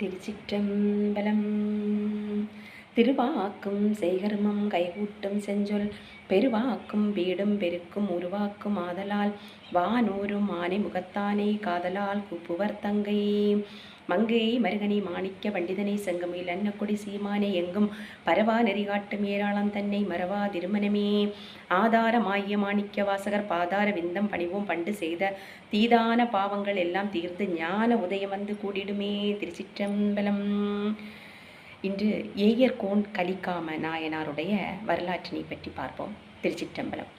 திருச்சிற்றம்பலம் திருவாக்கும் சேகர்மம் கைகூட்டும் செஞ்சொல். பெருவாக்கும் வீடும் பெருக்கும் உருவாக்கும் ஆதலால். வானூரும் ஆனை முகத்தானே காதலால் கூப்புவர் தங்கை. மங்கை மருகனை மாணிக்க பண்டிதனை செங்கமில் அன்னக்குடி சீமானே எங்கும் பரவா நெறிகாட்டும் ஏராளம் தன்னை மறவா திருமணமே. ஆதார மாய மாணிக்க வாசகர் பாதார விந்தம் பணிவும் பண்டு செய்த தீதான பாவங்கள் எல்லாம் தீர்த்து ஞான உதயம் வந்து கூடிடுமே திருச்சிற்றம்பலம். இன்று ஏயர்கோன் கலிக்காம நாயனாருடைய வரலாற்றினை பற்றி பார்ப்போம். திருச்சிற்றம்பலம்.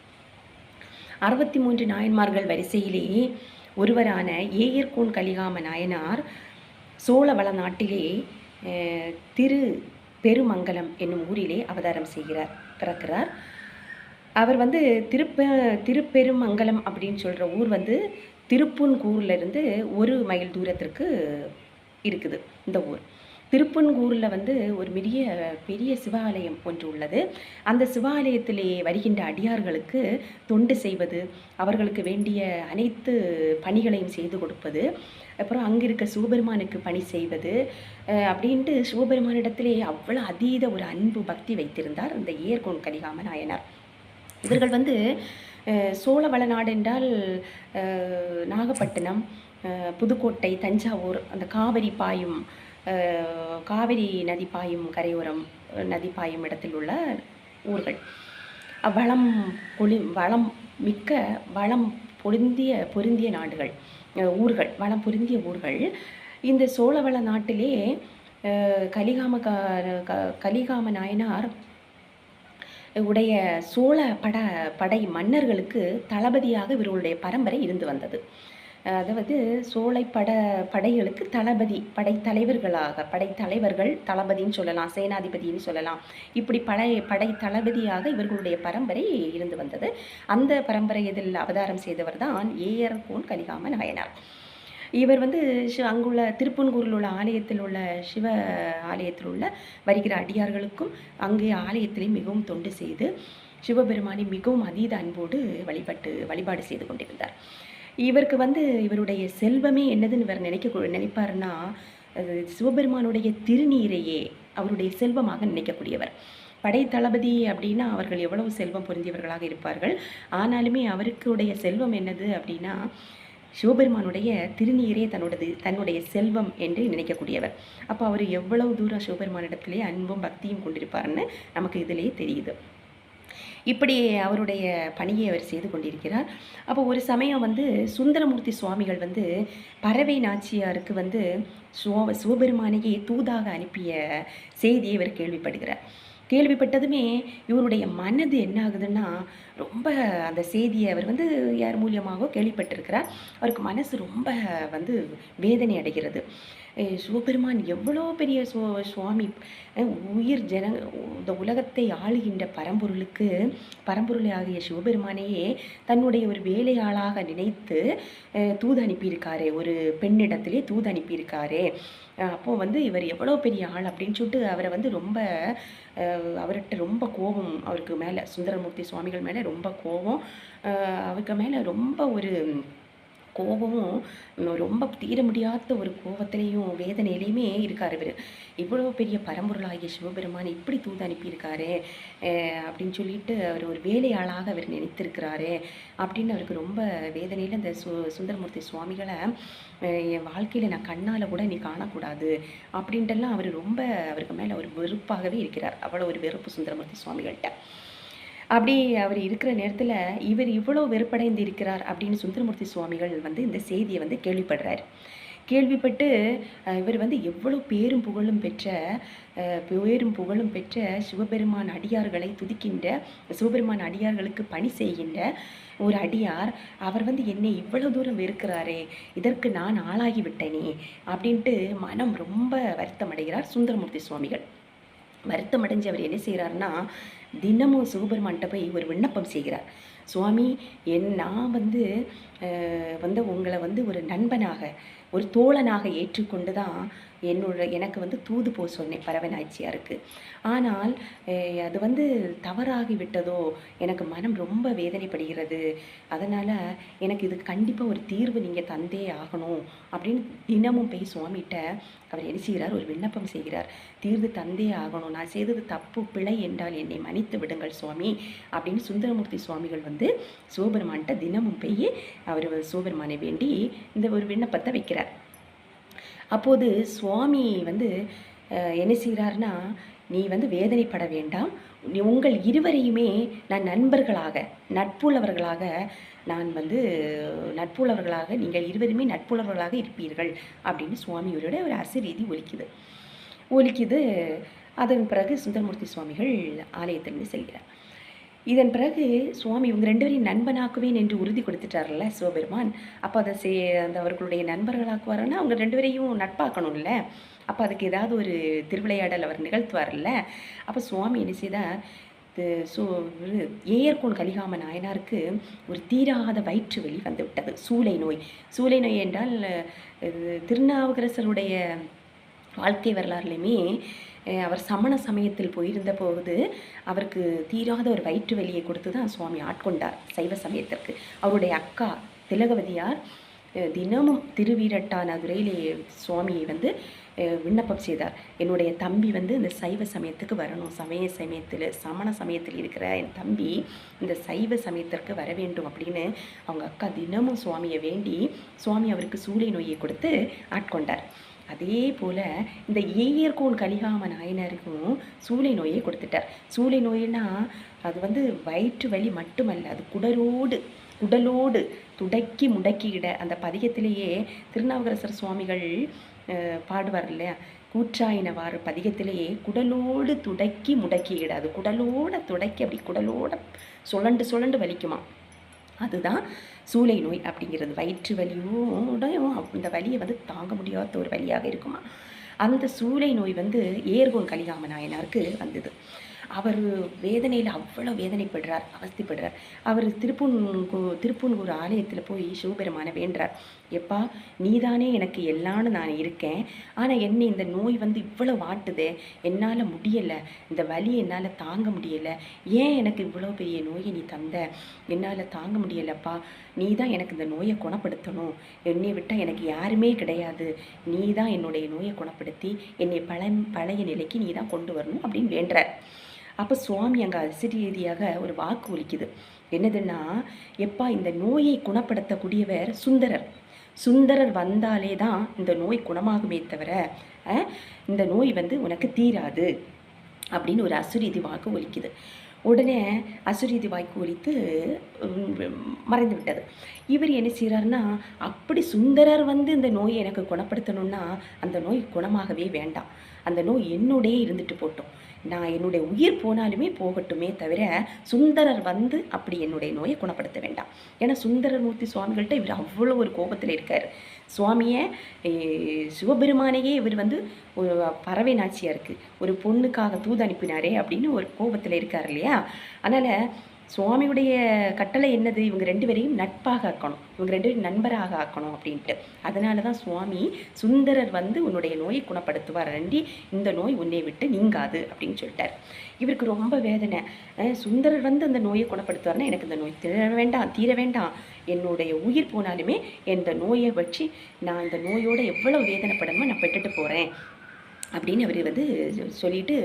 அறுபத்தி மூன்று நாயன்மார்கள் வரிசையிலேயே ஒருவரான ஏயர்கோன் கலிகாம நாயனார் சோழவள நாட்டிலே திரு பெருமங்கலம் என்னும் ஊரிலே அவதாரம் செய்கிறார் பிறக்கிறார். அவர் வந்து திருப்ப திருப்பெருமங்கலம் அப்படின்னு சொல்கிற ஊர் வந்து திருப்புன்கூர்லேருந்து ஒரு மைல் தூரத்திற்கு இருக்குது இந்த ஊர். திருப்பன்கூரில் வந்து ஒரு பெரிய பெரிய சிவாலயம் ஒன்று உள்ளது. அந்த சிவாலயத்திலே வருகின்ற அடியார்களுக்கு தொண்டு செய்வது அவர்களுக்கு வேண்டிய அனைத்து பணிகளையும் செய்து கொடுப்பது அப்புறம் அங்கே இருக்க சிவபெருமானுக்கு பணி செய்வது அப்படின்ட்டு சிவபெருமானிடத்திலே அவ்வளோ அதீத ஒரு அன்பு பக்தி வைத்திருந்தார் இந்த ஏர்கோன் கலிகாம நாயனார் இவர்கள் வந்து சோழ சோழ வளநாடு என்றால் நாகப்பட்டினம் புதுக்கோட்டை தஞ்சாவூர் அந்த காவிரி பாயும் காவிரி நதி பாயும் கரையோரம் நதி பாயும் இடத்தில் உள்ள ஊர்கள். வளம் பொலி வளம் மிக்க வளம் பொருந்திய பொருந்திய நாடுகள் ஊர்கள் வளம் பொருந்திய ஊர்கள். இந்த சோழவள நாட்டிலே கலிகாம க கலிகாம நாயனார் உடைய சோழ பட படை மன்னர்களுக்கு தளபதியாக இவர்களுடைய பரம்பரை இருந்து வந்தது. அதாவது சோலை பட படைகளுக்கு தளபதி படைத்தலைவர்களாக படைத்தலைவர்கள் தளபதின்னு சொல்லலாம் சேனாதிபதின்னு சொல்லலாம். இப்படி படை படை தளபதியாக இவர்களுடைய பரம்பரை இருந்து வந்தது. அந்த பரம்பரை இதில் அவதாரம் செய்தவர் தான் ஏஆர் கோன் கலிகாம நாயனார். இவர் வந்து சி- அங்குள்ள திருப்பன்கூரில் உள்ள ஆலயத்தில் உள்ள சிவ ஆலயத்தில் உள்ள வருகிற அடியார்களுக்கும் அங்கே ஆலயத்திலே மிகவும் தொண்டு செய்து சிவபெருமானை மிகவும் அதீத அன்போடு வழிபட்டு வழிபாடு செய்து கொண்டிருந்தார். இவருக்கு வந்து இவருடைய செல்வமே என்னதுன்னு இவர் நினைக்க நினைப்பாருன்னா சிவபெருமானுடைய திருநீரையே அவருடைய செல்வமாக நினைக்கக்கூடியவர். படை தளபதி அப்படின்னா அவர்கள் எவ்வளவு செல்வம் பொருந்தியவர்களாக இருப்பார்கள். ஆனாலுமே அவருக்குடைய செல்வம் என்னது அப்படின்னா சிவபெருமானுடைய திருநீரே தன்னோடது தன்னுடைய செல்வம் என்று நினைக்கக்கூடியவர். அப்போ அவர் எவ்வளவு தூரம் சிவபெருமானிடத்திலே அன்பும் பக்தியும் கொண்டிருப்பார்னு நமக்கு இதிலேயே தெரியுது. இப்படி அவருடைய பணியை அவர் செய்து கொண்டிருக்கிறார். அப்போ ஒரு சமயம் வந்து சுந்தரமூர்த்தி சுவாமிகள் வந்து பறவை நாச்சியாருக்கு வந்து சிவ சிவபெருமானையே தூதாக அனுப்பிய செய்தியை இவர் கேள்விப்படுகிறார். கேள்விப்பட்டதுமே இவருடைய மனது என்ன ஆகுதுன்னா ரொம்ப அந்த செய்தியை அவர் வந்து யார் மூலியமாகவோ கேள்விப்பட்டிருக்கிறார். அவருக்கு மனசு ரொம்ப வந்து வேதனை அடைகிறது. சிவபெருமான் எவ்வளோ பெரிய சுவ சுவாமி உயிர் ஜன இந்த உலகத்தை ஆளுகின்ற பரம்பொருளுக்கு பரம்பொருளை ஆகிய சிவபெருமானையே தன்னுடைய ஒரு வேலையாளாக நினைத்து தூது அனுப்பியிருக்காரு ஒரு பெண்ணிடத்திலே தூது அனுப்பியிருக்காரு அப்போது அப்போ வந்து இவர் எவ்வளோ பெரிய ஆள் அப்படின்னு சொல்லிட்டு அவரை வந்து ரொம்ப அவர்கிட்ட ரொம்ப கோபம் அவருக்கு மேலே சுந்தரமூர்த்தி சுவாமிகள் மேலே ரொம்ப கோபம். அவருக்கு மேலே ரொம்ப ஒரு கோபமும் ரொம்ப தீர முடியாத ஒரு கோபத்திலையும் வேதனையிலையுமே இருக்கார் இவர். இவ்வளோ பெரிய பரம்பொருளாகிய சிவபெருமான் இப்படி தூது அனுப்பியிருக்காரு அப்படின்னு சொல்லிட்டு அவர் ஒரு வேலையாளாக அவர் நினைத்திருக்கிறாரு அப்படின்னு அவருக்கு ரொம்ப வேதனையில் இந்த சு சுந்தரமூர்த்தி சுவாமிகளை என் வாழ்க்கையில் நான் கண்ணால் கூட நீ காணக்கூடாது அப்படின்ட்டுலாம் அவர் ரொம்ப அவருக்கு மேலே ஒரு வெறுப்பாகவே இருக்கிறார். அவ்வளோ ஒரு வெறுப்பு சுந்தரமூர்த்தி சுவாமிகள்கிட்ட அப்படி அவர் இருக்கிற நேரத்தில் இவர் இவ்வளோ வெறுப்படைந்து இருக்கிறார் அப்படின்னு சுந்தரமூர்த்தி சுவாமிகள் வந்து இந்த செய்தியை வந்து கேள்விப்படுறார். கேள்விப்பட்டு இவர் வந்து எவ்வளோ பேரும் புகழும் பெற்ற பேரும் புகழும் பெற்ற சிவபெருமான் அடியார்களை துதிக்கின்ற சிவபெருமான் அடியார்களுக்கு பணி செய்கின்ற ஒரு அடியார் அவர் வந்து என்னை இவ்வளோ தூரம் வெறுக்கிறாரே இதற்கு நான் ஆளாகி விட்டேனே அப்படின்ட்டு மனம் ரொம்ப வருத்தம் அடைகிறார் சுந்தரமூர்த்தி சுவாமிகள். வருத்தம் அடைஞ்சு அவர் என்ன செய்கிறாருன்னா தினமும் சிவபெருமான்கிட்ட போய் ஒரு விண்ணப்பம் செய்கிறார். சுவாமி என் நான் வந்து வந்து உங்களை வந்து ஒரு நண்பனாக ஒரு தோழனாக ஏற்றுக்கொண்டு தான் என்னோட எனக்கு வந்து தூது போ சொன்னேன். பறவை நாய்ச்சியாருக்கு ஆனால் அது வந்து தவறாகி விட்டதோ எனக்கு மனம் ரொம்ப வேதனைப்படுகிறது. அதனால் எனக்கு இதுக்கு கண்டிப்பாக ஒரு தீர்வு நீங்கள் தந்தே ஆகணும் அப்படின்னு தினமும் போய் சுவாமிகிட்ட அவர் என்ன செய்கிறார்? ஒரு விண்ணப்பம் செய்கிறார். தீர்வு தந்தே ஆகணும். நான் செய்தது தப்பு பிழை என்றால் என்னை மன்னித்து விடுங்கள் சுவாமி அப்படின்னு சுந்தரமூர்த்தி சுவாமிகள் வந்து சிவபெருமான்கிட்ட தினமும் போய் அவர் சிவபெருமானை வேண்டி இந்த ஒரு விண்ணப்பத்தை வைக்கிறார். அப்போது சுவாமி வந்து என்ன செய்கிறாருன்னா நீ வந்து வேதனைப்பட வேண்டாம். நீ உங்கள் இருவரையுமே நான் நண்பர்களாக நட்புள்ளவர்களாக நான் வந்து நட்புள்ளவர்களாக நீங்கள் இருவருமே நட்புள்ளவர்களாக இருப்பீர்கள். அப்படின்னு சுவாமியோட ஒரு அசரீதி ஒலிக்குது. ஒலிக்குது. அதன் பிறகு சுந்தரமூர்த்தி சுவாமிகள் ஆலயத்திலிருந்து செல்கிறார். இதன் பிறகு சுவாமி இவங்க ரெண்டு பேரையும் நண்பனாக்குவேன் என்று உறுதி கொடுத்துட்டார்ல சிவபெருமான். அப்போ அதை சே அந்த அவர்களுடைய நண்பர்களாக்குவாருன்னா அவங்க ரெண்டு பேரையும் நட்பாக்கணும்ல. அப்போ அதுக்கு ஏதாவது ஒரு திருவிளையாடல் அவர் நிகழ்த்துவார்ல. அப்போ சுவாமி என்ன செய்தார் இது சு ஏயர்கோன் கலிகாம நாயனாருக்கு ஒரு தீராத வயிற்று வலி வந்துவிட்டது. சூளை நோய். சூளை நோய் என்றால் இது திருநாவுக்கரசருடைய வாழ்க்கை வரலாறுலையுமே அவர் சமண சமயத்தில் போயிருந்த போது அவருக்கு தீராத ஒரு வயிற்று வலியை கொடுத்து தான் சுவாமி ஆட்கொண்டார் சைவ சமயத்திற்கு. அவருடைய அக்கா திலகவதியார் தினமும் தினமும் திருவீரட்டானதுரையிலே சுவாமியை வந்து விண்ணப்பம் செய்தார். என்னுடைய தம்பி வந்து இந்த சைவ சமயத்துக்கு வரணும். சமய சமயத்தில் சமண சமயத்தில் இருக்கிற என் தம்பி இந்த சைவ சமயத்திற்கு வர வேண்டும் அப்படின்னு அவங்க அக்கா தினமும் சுவாமியை வேண்டி சுவாமி அவருக்கு சூளை நோயை கொடுத்து ஆட்கொண்டார். அதே போல் இந்த ஏயர்கோன் கலிகாம நாயனருக்கும் சூளை நோயை கொடுத்துட்டார். சூளை நோயினா அது வந்து வயிற்று வலி மட்டுமல்ல அது குடலோடு குடலோடு துடக்கி முடக்கிட அந்த பதிகத்திலேயே திருநாவுக்கரசர் சுவாமிகள் பாடுவார் இல்லையா? கூற்றாயினவாறு பதிகத்திலேயே குடலோடு துடக்கி முடக்கிட அது குடலோட துடக்கி அப்படி குடலோட சுழண்டு சுழண்டு வலிக்குமா அதுதான் சூளை நோய் அப்படிங்கிறது. வயிற்று வலியோடையும் அந்த வலியை வந்து தாங்க முடியாத ஒரு வலியாக இருக்குமா? அந்த சூளை நோய் வந்து ஏர்கோன் கலிகாம நாயனாருக்கு வந்தது. அவர் வேதனையில் அவ்வளோ வேதனைப்படுறார் அவஸ்திப்படுறார். அவர் திருப்பூன் திருப்பூன்கூர் ஆலயத்தில் போய் சிவபெருமானை வேண்டார் எப்பா நீதானே எனக்கு எல்லான்னு நான் இருக்கேன். ஆனால் என்னை இந்த நோய் வந்து இவ்வளோ வாட்டுதே என்னால் முடியலை. இந்த வலி என்னால் தாங்க முடியலை. ஏன் எனக்கு இவ்வளோ பெரிய நோயை நீ தந்த? என்னால் தாங்க முடியலப்பா. நீ தான் எனக்கு இந்த நோயை குணப்படுத்தணும். என்னை விட்டால் எனக்கு யாருமே கிடையாது. நீ தான் என்னுடைய நோயை குணப்படுத்தி என்னை பழ பழைய நிலைக்கு நீ தான் கொண்டு வரணும் அப்படின்னு வேண்டுறார். அப்போ சுவாமி அங்கே அசிரீதியாக ஒரு வாக்கு ஒலிக்குது. என்னதுன்னா எப்பா இந்த நோயை குணப்படுத்தக்கூடியவர் சுந்தரர். சுந்தரர் வந்தாலே தான் இந்த நோய் குணமாகுமே தவிர இந்த நோய் வந்து உனக்கு தீராது அப்படின்னு ஒரு அசுரீதி வாக்கு ஒலிக்குது. உடனே அசுரீதி வாக்கு ஒலித்து மறைந்து விட்டது. இவர் என்ன செய்கிறாருன்னா அப்படி சுந்தரர் வந்து இந்த நோயை எனக்கு குணப்படுத்தணும்னா அந்த நோய் குணமாகவே வேண்டாம். அந்த நோய் என்னோடே இருந்துட்டு போட்டோம். நான் என்னுடைய உயிர் போனாலுமே போகட்டுமே தவிர சுந்தரர் வந்து அப்படி என்னுடைய நோயை குணப்படுத்த வேண்டாம். ஏன்னா சுந்தரமூர்த்தி சுவாமிகள்கிட்ட இவர் அவ்வளோ ஒரு கோபத்தில் இருக்கார். சுவாமியை சிவபெருமானையே இவர் வந்து ஒரு பறவை நாச்சியாருக்கு ஒரு பொண்ணுக்காக தூது அனுப்பினாரே அப்படின்னு ஒரு கோபத்தில் இருக்கார் இல்லையா? அதனால் சுவாமியுடைய கட்டளை என்னது? இவங்க ரெண்டு பேரையும் நட்பாக ஆக்கணும். இவங்க ரெண்டு பேரும் நண்பராக ஆக்கணும் அப்படின்ட்டு. அதனால தான் சுவாமி சுந்தரர் வந்து உன்னுடைய நோயை குணப்படுத்துவார். ரெண்டி இந்த நோய் உன்னை விட்டு நீங்காது அப்படின்னு சொல்லிட்டார். இவருக்கு ரொம்ப வேதனை. சுந்தரர் வந்து அந்த நோயை குணப்படுத்துவார்னா எனக்கு இந்த நோய் தீர வேண்டாம் தீர வேண்டாம். என்னுடைய உயிர் போனாலுமே இந்த நோயை வச்சு நான் இந்த நோயோட எவ்வளோ வேதனைப்படமோ நான் பெற்றுட்டு போகிறேன் அப்படின்னு அவர் வந்து சொல்லிட்டு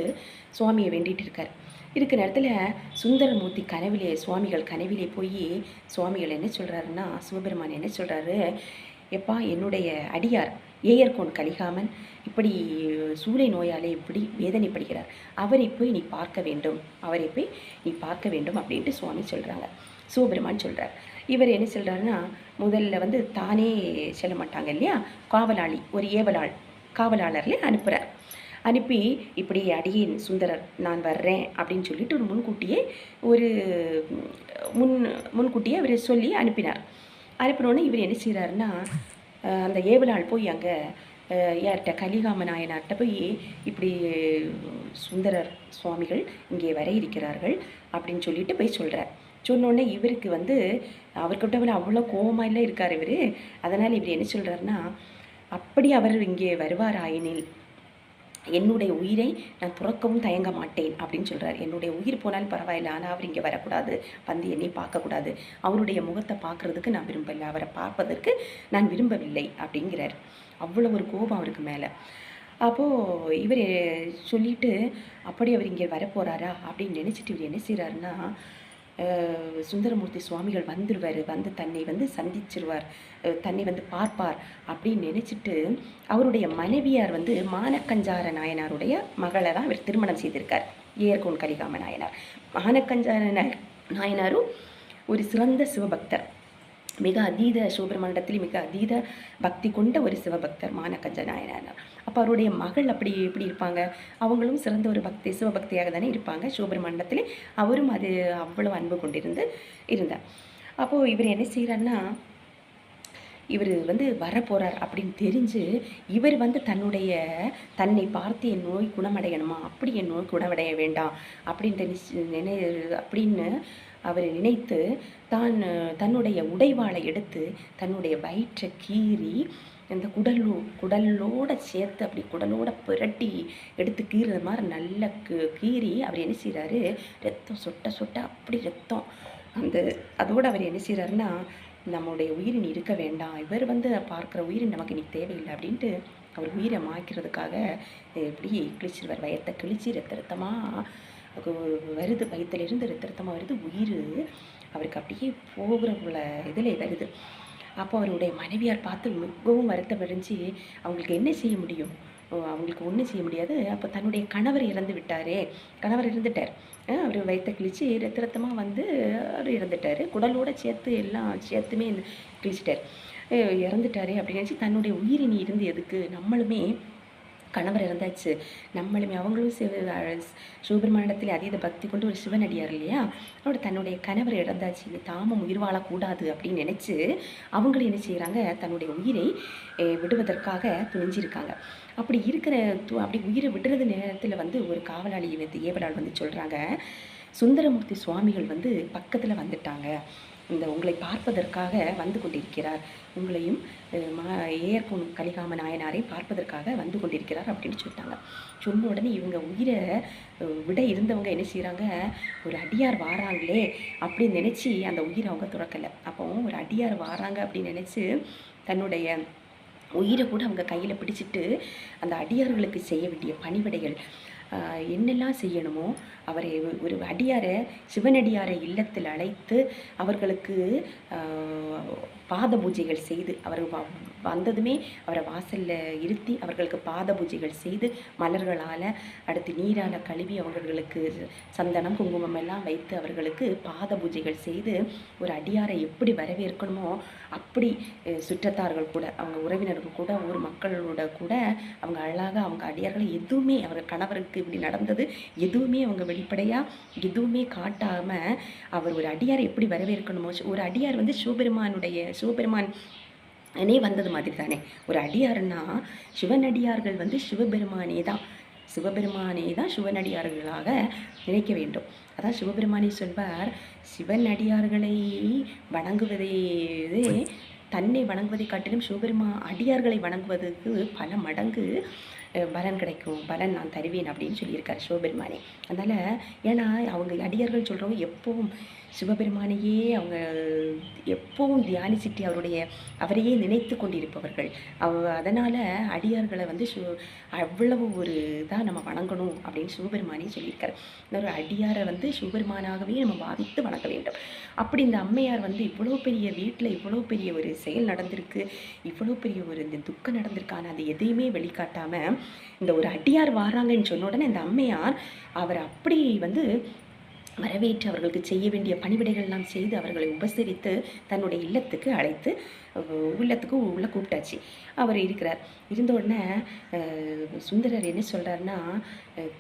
சுவாமியை வேண்டிகிட்டு இருக்கார். இருக்கிற நேரத்தில் சுந்தரமூர்த்தி கனவிலே சுவாமிகள் கனவிலே போய் சுவாமிகள் என்ன சொல்கிறாருன்னா சிவபெருமான் என்ன சொல்கிறாரு எப்பா என்னுடைய அடியார் ஏயர்கோன் கலிகாமன் இப்படி சூளை நோயாலே இப்படி வேதனைப்படுகிறார். அவரை போய் நீ பார்க்க வேண்டும். அவரை போய் நீ பார்க்க வேண்டும் அப்படின்ட்டு சுவாமி சொல்கிறாங்க சிவபெருமான் சொல்கிறார் இவர் என்ன சொல்கிறாருன்னா முதல்ல வந்து தானே செல்ல மாட்டாங்க இல்லையா? காவலாளி ஒரு ஏவலாள் காவலாளர்லேயே அனுப்புகிறார் அனுப்பி இப்படி அடியேன் சுந்தரர் நான் வர்றேன் அப்படின்னு சொல்லிட்டு ஒரு முன்கூட்டியே ஒரு முன் முன்கூட்டியே அவர் சொல்லி அனுப்பினார். அனுப்பினோடனே இவர் என்ன செய்கிறாருன்னா அந்த ஏவலாள் போய் அங்கே யார்கிட்ட கலிகாம நாயனார்கிட்ட போய் இப்படி சுந்தரர் சுவாமிகள் இங்கே வர இருக்கிறார்கள் அப்படின்னு சொல்லிட்டு போய் சொல்கிறார் சொன்னோடனே இவருக்கு வந்து அவர்கிட்ட அவ்வளோ கோபமாக இல்லை இருக்கார் இவர். அதனால் இவர் என்ன சொல்கிறாருன்னா அப்படி அவர் இங்கே வருவாராயினில் என்னுடைய உயிரை நான் துறக்கவும் தயங்க மாட்டேன் அப்படின்னு சொல்கிறார் என்னுடைய உயிர் போனாலும் பரவாயில்ல ஆனால் அவர் இங்கே வரக்கூடாது வந்து என்னை பார்க்கக்கூடாது. அவருடைய முகத்தை பார்க்குறதுக்கு நான் விரும்பலை. அவரை பார்ப்பதற்கு நான் விரும்பவில்லை அப்படிங்கிறார். அவ்வளோ ஒரு கோபம் அவருக்கு மேலே. அப்போது இவர் சொல்லிட்டு அப்படி அவர் இங்கே வரப்போகிறாரா அப்படின்னு நினச்சிட்டு இவர் என்ன செய்கிறாருன்னா சுந்தரமூர்த்தி சுவாமிகள் வந்துடுவார் வந்து தன்னை வந்து சந்திச்சிருவார் தன்னை வந்து பார்ப்பார் அப்படின்னு நினச்சிட்டு அவருடைய மனைவியார் வந்து மானக்கஞ்சார நாயனாருடைய மகளை தான் இவர் திருமணம் செய்திருக்கார். ஏர்கோன் கலிகாம நாயனார். மானக்கஞ்சார நாயனாரும் ஒரு சிறந்த சிவபக்தர். மிக அதீத சிவபெருமானிடத்தில் மிக அதீத பக்தி கொண்ட ஒரு சிவபக்தர் மானகஞ்ச நாயனார் அப்போ அவருடைய மகள் அப்படி எப்படி இருப்பாங்க. அவங்களும் சிறந்த ஒரு பக்தி சிவபக்தியாக தானே இருப்பாங்க. சிவபெருமானிடத்தில் அவரும் அது அவ்வளவு அன்பு கொண்டிருந்து இருந்தார். அப்போது இவர் என்ன செய்கிறாருன்னா இவர் வந்து வரப்போகிறார் அப்படின்னு தெரிஞ்சு இவர் வந்து தன்னுடைய தன்னை பார்த்து என் நோய் குணமடையணுமா? அப்படி என் நோய் குணமடைய வேண்டாம். அப்படின்னு நினைச்சு நினை அப்படின்னு அவரை நினைத்து தான் தன்னுடைய உடைவாளை எடுத்து தன்னுடைய வயிற்றை கீறி இந்த குடலோ குடலோட சேர்த்து அப்படி குடலோட புரட்டி எடுத்து கீறுற மாதிரி நல்ல கீ- கீறி அவர் என்ன செய்கிறாரு ரத்தம் சொட்ட சொட்ட அப்படி ரத்தம். அந்த அதோடு அவர் என்ன செய்கிறாருன்னா நம்முடைய உயிரின் இருக்க வேண்டாம். இவர் வந்து பார்க்குற உயிரின் நமக்கு இன்னைக்கு தேவையில்லை அப்படின்ட்டு அவர் உயிரை மாய்க்கிறதுக்காக இப்படி கிழிச்சிருவார். வயத்தை கிழிச்சு ரத்த ரத்தமாக வருது வயிற்றுலேருந்து ரத்த ரத்தமாக வருது உயிர். அவருக்கு அப்படியே போகிற உள்ள இதில் வருது. அப்போ அவருடைய மனைவியார் பார்த்து மிகவும் வருத்தப்படைஞ்சு அவங்களுக்கு என்ன செய்ய முடியும்? ஓ, அவங்களுக்கு ஒன்றும் செய்ய முடியாது. அப்போ தன்னுடைய கணவர் இறந்து விட்டாரே. கணவர் இறந்துட்டார். அவர் வயிற்ற கிழிச்சு ரத்த ரத்தமாக வந்து அவர் இறந்துட்டார். குடலோட சேர்த்து எல்லாம் சேர்த்துமே கிழிச்சிட்டார். இறந்துட்டாரே அப்படின்னு நினச்சி தன்னுடைய உயிரினி இருந்து எதுக்கு? நம்மளுமே கணவர் இறந்தாச்சு. நம்மளுமே அவங்களும் சிவ சிவபெருமானிடத்தில் அதீத பக்தி கொண்டு ஒரு சிவனடியார் இல்லையா? அவரோட தன்னுடைய கணவர் இறந்தாச்சு. இனி தாமும் உயிர் வாழக்கூடாது அப்படின்னு நினச்சி அவங்களும் என்ன செய்கிறாங்க தன்னுடைய உயிரை விடுவதற்காக துணிஞ்சிருக்காங்க. அப்படி இருக்கிற து- அப்படி உயிரை விடுறது நேரத்தில் வந்து ஒரு காவலாளி வந்து ஏவலால் வந்து சொல்கிறாங்க சுந்தரமூர்த்தி சுவாமிகள் வந்து பக்கத்தில் வந்துட்டாங்க. இந்த உங்களை பார்ப்பதற்காக வந்து கொண்டிருக்கிறார். உங்களையும் மா ஏற்கும் கலிகாம நாயனாரை பார்ப்பதற்காக வந்து கொண்டிருக்கிறார் அப்படின்னு சொல்லிட்டாங்க. சொன்ன உடனே இவங்க உயிரை விட இருந்தவங்க என்ன செய்கிறாங்க ஒரு அடியார் வாராங்களே அப்படின்னு நினச்சி அந்த உயிரை அவங்க துறக்கலை. அப்போ ஒரு அடியார் வாராங்க அப்படின்னு நினச்சி தன்னுடைய உயிரை கூட அவங்க கையில் பிடிச்சிட்டு அந்த அடியார்களுக்கு செய்ய வேண்டிய பணிவிடைகள் என்னெல்லாம் செய்யணுமோ அவரை ஒரு- அடியாரை சிவனடியாரை இல்லத்தில் அழைத்து அவர்களுக்கு பாத பூஜைகள் செய்து அவர் வ- வந்ததுமே அவரை வாசலில் இருத்தி அவர்களுக்கு பாத பூஜைகள் செய்து மலர்களால் அடுத்து நீரால் கழுவி அவர்களுக்கு சந்தனம் குங்குமம் எல்லாம் வைத்து அவர்களுக்கு பாத பூஜைகள் செய்து ஒரு அடியாரை எப்படி வரவேற்கணுமோ அப்படி சுற்றத்தார்கள் கூட அவங்க உறவினர்கள் கூட ஊர் மக்களோட கூட அவங்க அழகாக அவங்க அடியார்களை எதுவுமே அவர் கணவருக்கு இப்படி நடந்தது எதுவுமே அவங்க வெளிப்படையாக எதுவுமே காட்டாமல் அவர் ஒரு அடியாரை எப்படி வரவேற்கணுமோ ஒரு அடியார் வந்து சிவபெருமானுடைய சிவபெருமான் அனே வந்தது மாதிரி தானே ஒரு அடியாருன்னா சிவனடியார்கள் வந்து சிவபெருமானே தான் சிவபெருமானே தான் சிவனடியார்களாக நினைக்க வேண்டும். அதான் சிவபெருமானே சொல்வார் சிவனடியார்களை வணங்குவதே தன்னை வணங்குவதை காட்டிலும் சிவபெருமா அடியார்களை வணங்குவதற்கு பல மடங்கு பலன் கிடைக்கும். பலன் நான் தருவேன் அப்படின்னு சொல்லியிருக்கார் சிவபெருமானே. அதனால் ஏன்னா அவங்க அடியார்கள் சொல்கிறவங்க எப்பவும் சிவபெருமானையே அவங்க எப்பவும் தியானிச்சுட்டு அவருடைய அவரையே நினைத்து கொண்டிருப்பவர்கள். அவ அதனால் அடியார்களை வந்து சு அவ்வளவு ஒரு இதாக நம்ம வணங்கணும் அப்படின்னு சிவபெருமானே சொல்லியிருக்காரு. ஒரு அடியாரை வந்து சிவபெருமானாகவே நம்ம பாவித்து வணங்க வேண்டும். அப்படி இந்த அம்மையார் வந்து இவ்வளோ பெரிய வீட்டில் இவ்வளோ பெரிய ஒரு செயல் நடந்திருக்கு இவ்வளோ பெரிய ஒரு இந்த துக்கம் நடந்திருக்கு ஆனால் அது எதையுமே வெளிக்காட்டாமல் இந்த ஒரு அடியார் வாராங்கன்னு சொன்ன உடனே இந்த அம்மையார் அவர் அப்படி வந்து வரவேற்று அவர்களுக்கு செய்ய வேண்டிய பணிவிடைகள் எல்லாம் செய்து அவர்களை உபசரித்து தன்னுடைய இல்லத்துக்கு அழைத்து உள்ளத்துக்கு உள்ள கூப்பிட்டாச்சு. அவர் இருக்கிறார். இருந்த உடனே சுந்தரர் என்ன சொல்கிறாருன்னா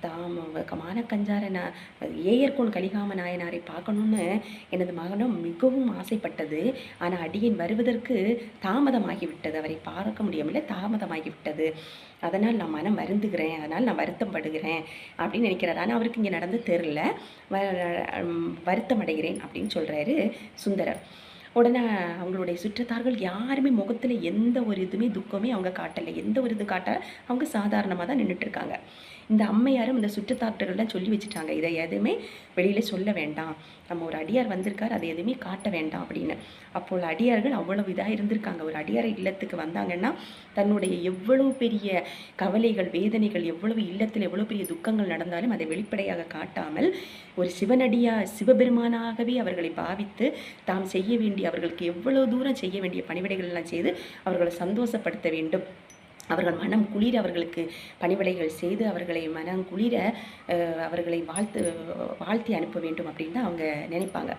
தாம் மானக்கஞ்சாரன ஏயர்கோன் கலிகாம நாயனாரை பார்க்கணுன்னு எனது மகனும் மிகவும் ஆசைப்பட்டது. ஆனால் அடியேன் வருவதற்கு தாமதமாகிவிட்டது. அவரை பார்க்க முடியாமல் தாமதமாகிவிட்டது. அதனால் நான் மனம் வருந்துகிறேன். அதனால் நான் வருத்தம் படுகிறேன் அப்படின்னு நினைக்கிறார். ஆனால் அவருக்கு இங்கே நடந்து தெரில வ வருத்தம் அடைகிறேன் அப்படின்னு சொல்கிறாரு சுந்தரர். உடனே அவங்களுடைய சுற்றத்தார்கள் யாருமே முகத்தில் எந்த ஒரு இதுவுமே துக்கமே அவங்க காட்டலை. எந்த ஒரு இது காட்ட அவங்க சாதாரணமாக தான் நின்றுட்டு இருக்காங்க. இந்த அம்மையாரும் இந்த சுற்றத்தார்கள்லாம் சொல்லி வச்சுட்டாங்க. இதை எதுவுமே வெளியில் சொல்ல வேண்டாம். நம்ம ஒரு அடியார் வந்திருக்கார் அதை எதுவுமே காட்ட வேண்டாம் அப்படின்னு. அப்போ அடியார்கள் அவ்வளவு இதாக இருந்திருக்காங்க. ஒரு அடியார் இல்லத்துக்கு வந்தாங்கன்னா தன்னுடைய எவ்வளவு பெரிய கவலைகள் வேதனைகள் எவ்வளவு இல்லத்தில் எவ்வளோ பெரிய துக்கங்கள் நடந்தாலும் அதை வெளிப்படையாக காட்டாமல் ஒரு சிவனடியா சிவபெருமானாகவே அவர்களை பாவித்து தாம் செய்ய வேண்டிய அவர்களுக்கு எவ்வளவு தூரம் செய்ய வேண்டிய பணிவிடைகள் எல்லாம் செய்து அவர்களை சந்தோஷப்படுத்த வேண்டும். அவர்கள் மனம் குளிர அவர்களுக்கு பணிவிடைகள் செய்து அவர்களை மனம் குளிர அவர்களை வாழ்த்து வாழ்த்தி அனுப்ப வேண்டும் அப்படின்னு தான் அவங்க நினைப்பாங்க.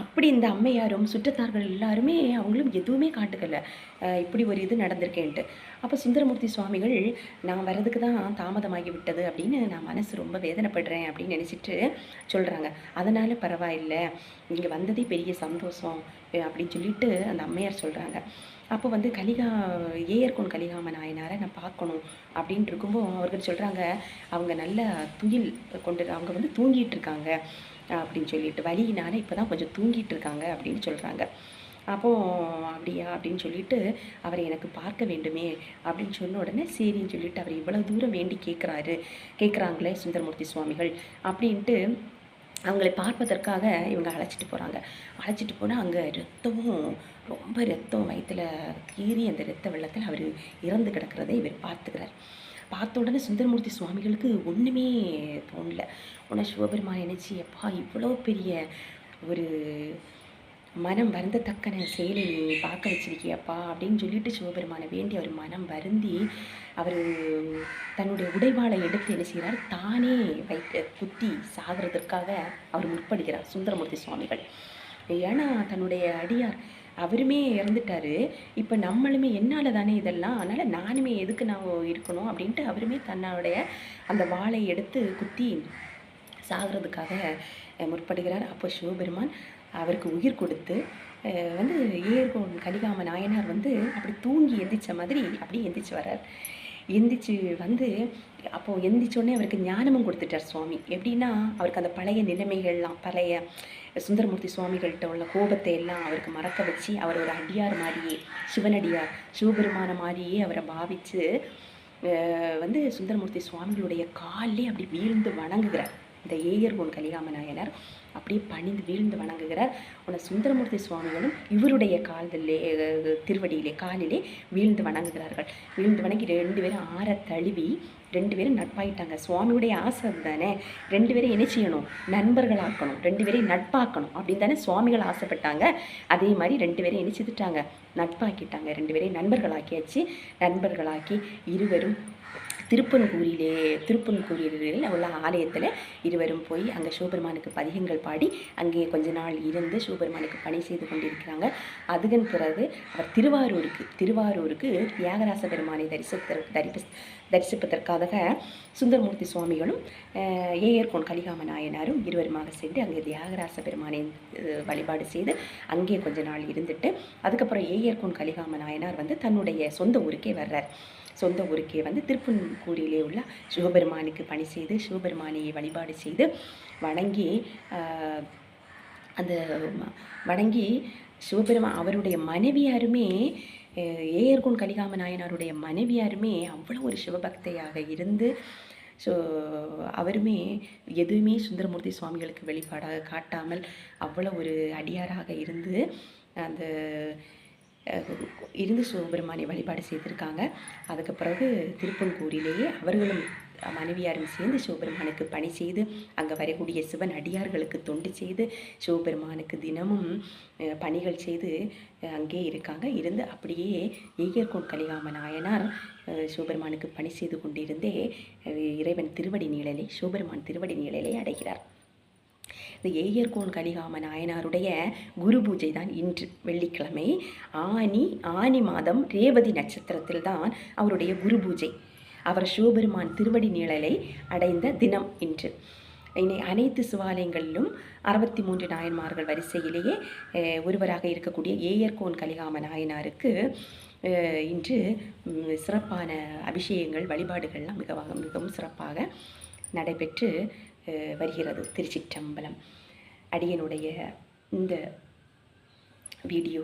அப்படி இந்த அம்மையாரும் சுற்றத்தார்கள் எல்லாருமே அவங்களும் எதுவுமே காட்டுக்கலை. இப்படி ஒரு இது நடந்திருக்கேன்ட்டு. அப்போ சுந்தரமூர்த்தி சுவாமிகள் நான் வர்றதுக்கு தான் தாமதமாகி விட்டது அப்படின்னு நான் மனசு ரொம்ப வேதனைப்படுறேன் அப்படின்னு நினச்சிட்டு சொல்கிறாங்க அதனால் பரவாயில்லை. இங்கே வந்ததே பெரிய சந்தோஷம் அப்படின்னு சொல்லிட்டு அந்த அம்மையார் சொல்கிறாங்க அப்போ வந்து கலிகா ஏயர்கோன் கலிகாம நாயனாரை நான் பார்க்கணும் அப்படின்ட்டு இருக்கும்போது அவர்கள் சொல்கிறாங்க அவங்க நல்ல துயில் கொண்டு அவங்க வந்து தூங்கிட்டு இருக்காங்க. அப்படின்னு சொல்லிட்டு வலியினால் இப்போ தான் கொஞ்சம் தூங்கிட்டு இருக்காங்க அப்படின்னு சொல்கிறாங்க அப்போ அப்படியா? அப்படின்னு சொல்லிட்டு அவரை எனக்கு பார்க்க வேண்டுமே. அப்படின்னு சொன்ன உடனே சரின்னு சொல்லிட்டு அவர் இவ்வளோ தூரம் வேண்டி கேட்குறாரு கேட்குறாங்களே சுந்தரமூர்த்தி சுவாமிகள். அப்படின்ட்டு அவங்களை பார்ப்பதற்காக இவங்க அழைச்சிட்டு போகிறாங்க அழைச்சிட்டு போனால் அங்கே ரத்தமும் ரொம்ப ரத்தம் வயிற்றில் கீறி அந்த ரத்த வெள்ளத்தில் அவர் இறந்து கிடக்கிறதை இவர் பார்த்துக்கிறார். பார்த்த உடனே சுந்தரமூர்த்தி சுவாமிகளுக்கு ஒன்றுமே தோணல. உடனே சிவபெருமான் நினச்சி எப்பா இவ்வளோ பெரிய ஒரு மனம் வருந்தத்தக்கன செயலை நீ பார்க்க வச்சிருக்கியப்பா? அப்படின்னு சொல்லிட்டு சிவபெருமானை வேண்டி அவர் மனம் வருந்தி அவர் தன்னுடைய உடைவாளை எடுத்து என்ன செய்கிறார் தானே வைத்து குத்தி சாகிறதற்காக அவர் முற்படுகிறார் சுந்தரமூர்த்தி சுவாமிகள். ஏன்னா தன்னுடைய அடியார் அவருமே இறந்துட்டாரு. இப்போ நம்மளுமே என்னால் தானே இதெல்லாம்? அதனால் நானுமே எதுக்கு நான் இருக்கணும் அப்படின்ட்டு அவருமே தன்னுடைய அந்த வாளை எடுத்து குத்தி சாகிறதுக்காக முற்படுகிறார். அப்போ சிவபெருமான் அவருக்கு உயிர் கொடுத்து வந்து ஏர்கோன் கலிகாம நாயனார் வந்து அப்படி தூங்கி எந்திரிச்ச மாதிரி அப்படியே எந்திரிச்சு வர்றார். எந்திரிச்சு வந்து அப்போது எந்திரிச்சோடனே அவருக்கு ஞானமும் கொடுத்துட்டார் சுவாமி. எப்படின்னா அவருக்கு அந்த பழைய நிலைமைகள்லாம் பழைய சுந்தரமூர்த்தி சுவாமிகள்கிட்ட உள்ள கோபத்தை எல்லாம் அவருக்கு மறக்க வச்சு அவர் ஒரு அடியார் மாதிரியே சிவனடியார் சிவபெருமான மாதிரியே அவரை பாவித்து வந்து சுந்தரமூர்த்தி சுவாமிகளுடைய காலிலே அப்படி வீழ்ந்து வணங்குகிறார். இந்த ஏயர் உன் கலிகாம நாயனார். அப்படியே பணிந்து வீழ்ந்து வணங்குகிறார். உன சுந்தரமூர்த்தி சுவாமிகளும் இவருடைய காலிலே திருவடியிலே காலிலே வீழ்ந்து வணங்குகிறார்கள். வீழ்ந்து வணங்கி ரெண்டு பேரும் ஆற தழுவி ரெண்டு பேரும் நட்பாயிட்டாங்க. சுவாமியுடைய ஆசை தானே ரெண்டு பேரும் என்ன செய்யணும்? நண்பர்களாக்கணும். ரெண்டு பேரையும் நட்பாக்கணும். அப்படின்னு தானே சுவாமிகள் ஆசைப்பட்டாங்க. அதே மாதிரி ரெண்டு பேரும் என்ன செய்துட்டாங்க? நட்பாக்கிட்டாங்க. ரெண்டு பேரையும் நண்பர்களாக்கியாச்சு. நண்பர்களாக்கி இருவரும் திருப்பன்கூரிலே திருப்பன்கூரில் உள்ள ஆலயத்தில் இருவரும் போய் அங்கே சிவபெருமானுக்கு பதிகங்கள் பாடி அங்கே கொஞ்ச நாள் இருந்து சிவபெருமானுக்கு பணி செய்து கொண்டிருக்கிறாங்க. அதுகன் பிறகு அவர் திருவாரூருக்கு திருவாரூருக்கு தியாகராச பெருமானை தரிசித்த தரிப்ப தரிசிப்பதற்காக சுந்தரமூர்த்தி சுவாமிகளும் அஹ், ஏயர்கோன் கலிகாம நாயனாரும் இருவருமாக சேர்ந்து அங்கே தியாகராச பெருமானை வழிபாடு செய்து அங்கே கொஞ்ச நாள் இருந்துட்டு அதுக்கப்புறம் ஏயர்கோன் கலிகாம நாயனார் வந்து தன்னுடைய சொந்த ஊருக்கே வர்றார். சொந்த ஊருக்கே வந்து திருப்பன்கூரியிலே உள்ள சிவபெருமானுக்கு பணி செய்து சிவபெருமானையை வழிபாடு செய்து வணங்கி அந்த வணங்கி சிவபெருமான் அவருடைய மனைவியாருமே ஏயர்கோன் கலிகாம நாயனாருடைய மனைவியாருமே அவ்வளோ ஒரு சிவபக்தையாக இருந்து ஸோ அவருமே எதுவுமே சுந்தரமூர்த்தி சுவாமிகளுக்கு வெளிப்பாடாக காட்டாமல் அவ்வளோ ஒரு அடியாராக இருந்து அந்த இருந்து சுப்பிரமணிய வழிபாடு செய்திருக்காங்க. அதுக்கு பிறகு திருப்பங்கூரிலேயே அவர்களும் மனைவியாரும் சேர்ந்து சிவபெருமானுக்கு பணி செய்து அங்கே வரக்கூடிய சிவன் அடியார்களுக்கு தொண்டு செய்து சிவபெருமானுக்கு தினமும் பணிகள் செய்து அங்கே இருக்காங்க. இருந்து அப்படியே ஏயர்கோன் கலிகாம நாயனார் சிவபெருமானுக்கு பணி செய்து கொண்டிருந்தே இறைவன் திருவடி நீழலை சிவபெருமான் திருவடி நீழலை அடைகிறார். இந்த ஏயர்கோன் கலிகாம நாயனாருடைய குரு பூஜை தான் இன்று வெள்ளிக்கிழமை. ஆனி ஆனி மாதம் ரேவதி நட்சத்திரத்தில் தான் அவருடைய குரு பூஜை. அவர் சிவபெருமான் திருவடி நிழலை அடைந்த தினம் இன்று. இனி அனைத்து சிவாலயங்களிலும் அறுபத்தி மூன்று நாயன்மார்கள் வரிசையிலேயே ஒருவராக இருக்கக்கூடிய ஏயர்கோன் கலிகாம நாயனாருக்கு இன்று சிறப்பான அபிஷேகங்கள் வழிபாடுகள்லாம் மிகவாக மிகவும் சிறப்பாக நடைபெற்று வருகிறது திருச்சிற்றம்பலம். அடியனுடைய இந்த வீடியோ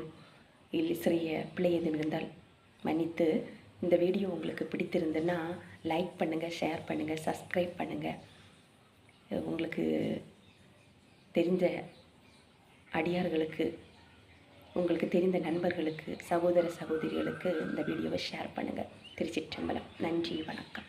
இல்லை சிறிய பிழை எதுவும் இருந்தால் மன்னித்து இந்த வீடியோ உங்களுக்கு பிடித்திருந்துன்னா லைக் பண்ணுங்கள் ஷேர் பண்ணுங்கள் சப்ஸ்கிரைப் பண்ணுங்கள் உங்களுக்கு தெரிஞ்ச அடியார்களுக்கு உங்களுக்கு தெரிந்த நண்பர்களுக்கு சகோதர சகோதரிகளுக்கு இந்த வீடியோவை ஷேர் பண்ணுங்கள் திருச்சிற்றம்பலம். நன்றி வணக்கம்.